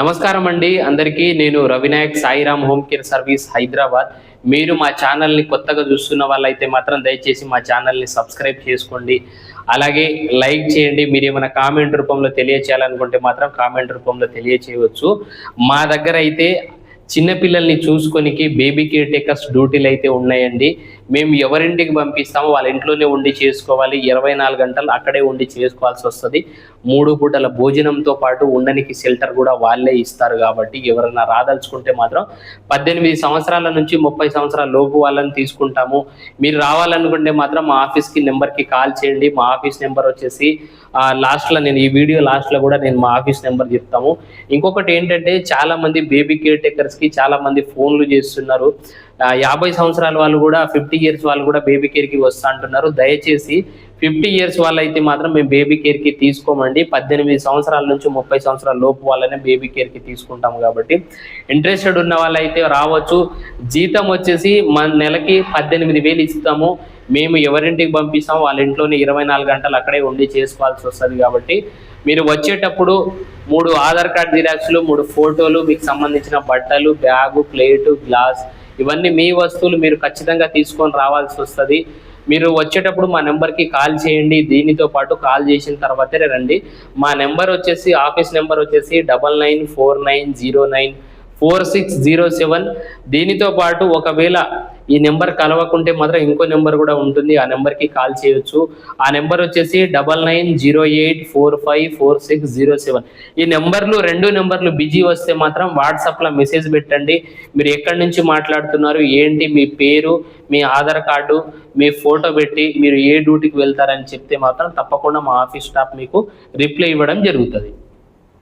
నమస్కారం అండి. అందరికీ నేను Ravinayak Sairam home care service Hyderabad. మీరు మా ఛానల్ని కొత్తగా చూస్తున్న వాళ్ళైతే మాత్రం దయచేసి మా ఛానల్ని సబ్స్క్రైబ్ చేసుకోండి. అలాగే లైక్ చేయండి. మీరు ఏమైనా కామెంట్ రూపంలో తెలియచేయాలనుకుంటే మాత్రం కామెంట్ రూపంలో తెలియచేయవచ్చు. మా దగ్గర అయితే చిన్నపిల్లల్ని చూసుకొనికి బేబీ కేర్ టేకర్స్ డ్యూటీలు అయితే ఉన్నాయండి. మేము ఎవరింటికి పంపిస్తామో వాళ్ళ ఇంట్లోనే ఉండి చేసుకోవాలి. ఇరవై నాలుగు గంటలు అక్కడే ఉండి చేసుకోవాల్సి వస్తుంది. మూడు పూటల భోజనంతో పాటు ఉండనికి షెల్టర్ కూడా వాళ్ళే ఇస్తారు కాబట్టి ఎవరైనా రాదలుచుకుంటే మాత్రం పద్దెనిమిది సంవత్సరాల నుంచి ముప్పై సంవత్సరాల లోపు వాళ్ళని తీసుకుంటాము. మీరు రావాలనుకుంటే మాత్రం మా ఆఫీస్కి నెంబర్కి కాల్ చేయండి. మా ఆఫీస్ నెంబర్ వచ్చేసి లాస్ట్లో నేను ఈ వీడియో లాస్ట్లో కూడా నేను మా ఆఫీస్ నెంబర్ చెప్తాము. ఇంకొకటి ఏంటంటే చాలా మంది బేబీ కేర్ కి చాలా మంది ఫోన్లు చేస్తున్నారు. యాభై సంవత్సరాల వాళ్ళు కూడా ఫిఫ్టీ ఇయర్స్ వాళ్ళు కూడా బేబీ కేర్కి వస్తా అంటున్నారు. దయచేసి ఫిఫ్టీ ఇయర్స్ వాళ్ళైతే మాత్రం మేము బేబీ కేర్కి తీసుకోమండి. పద్దెనిమిది సంవత్సరాల నుంచి ముప్పై సంవత్సరాల లోపు వాళ్ళనే బేబీ కేర్కి తీసుకుంటాం కాబట్టి ఇంట్రెస్టెడ్ ఉన్న వాళ్ళైతే రావచ్చు. జీతం వచ్చేసి మన నెలకి పద్దెనిమిది వేలు ఇస్తాము. మేము ఎవరింటికి పంపిస్తాం? వాళ్ళ ఇంట్లోనే ఇరవై నాలుగు గంటలు అక్కడే ఉండి చేసుకోవాల్సి వస్తుంది కాబట్టి మీరు వచ్చేటప్పుడు మూడు ఆధార్ కార్డ్ జిరాక్స్లు మూడు ఫోటోలు మీకు సంబంధించిన బట్టలు బ్యాగు ప్లేటు గ్లాస్ ఇవన్నీ మీ వస్తువులు మీరు ఖచ్చితంగా తీసుకొని రావాల్సి వస్తుంది. మీరు వచ్చేటప్పుడు మా నెంబర్కి కాల్ చేయండి. దీనితో పాటు కాల్ చేసిన తర్వాతే రండి. మా నెంబర్ వచ్చేసి ఆఫీస్ నెంబర్ వచ్చేసి double nine four nine zero nine four six zero seven. దీనితో పాటు ఒకవేళ ఈ నెంబర్ కలవకుంటే మాత్రం ఇంకో నెంబర్ కూడా ఉంటుంది. ఆ నెంబర్కి కాల్ చేయొచ్చు. ఆ నెంబర్ వచ్చేసి double nine zero eight four five four six zero seven. ఈ నెంబర్లు రెండు నెంబర్లు బిజీ వస్తే మాత్రం వాట్సాప్లో మెసేజ్ పెట్టండి. మీరు ఎక్కడి నుంచి మాట్లాడుతున్నారు ఏంటి మీ పేరు మీ ఆధార్ కార్డు మీ ఫోటో పెట్టి మీరు ఏ డ్యూటీకి వెళ్తారని చెప్తే మాత్రం తప్పకుండా మా ఆఫీస్ స్టాఫ్ మీకు రిప్లై ఇవ్వడం జరుగుతుంది.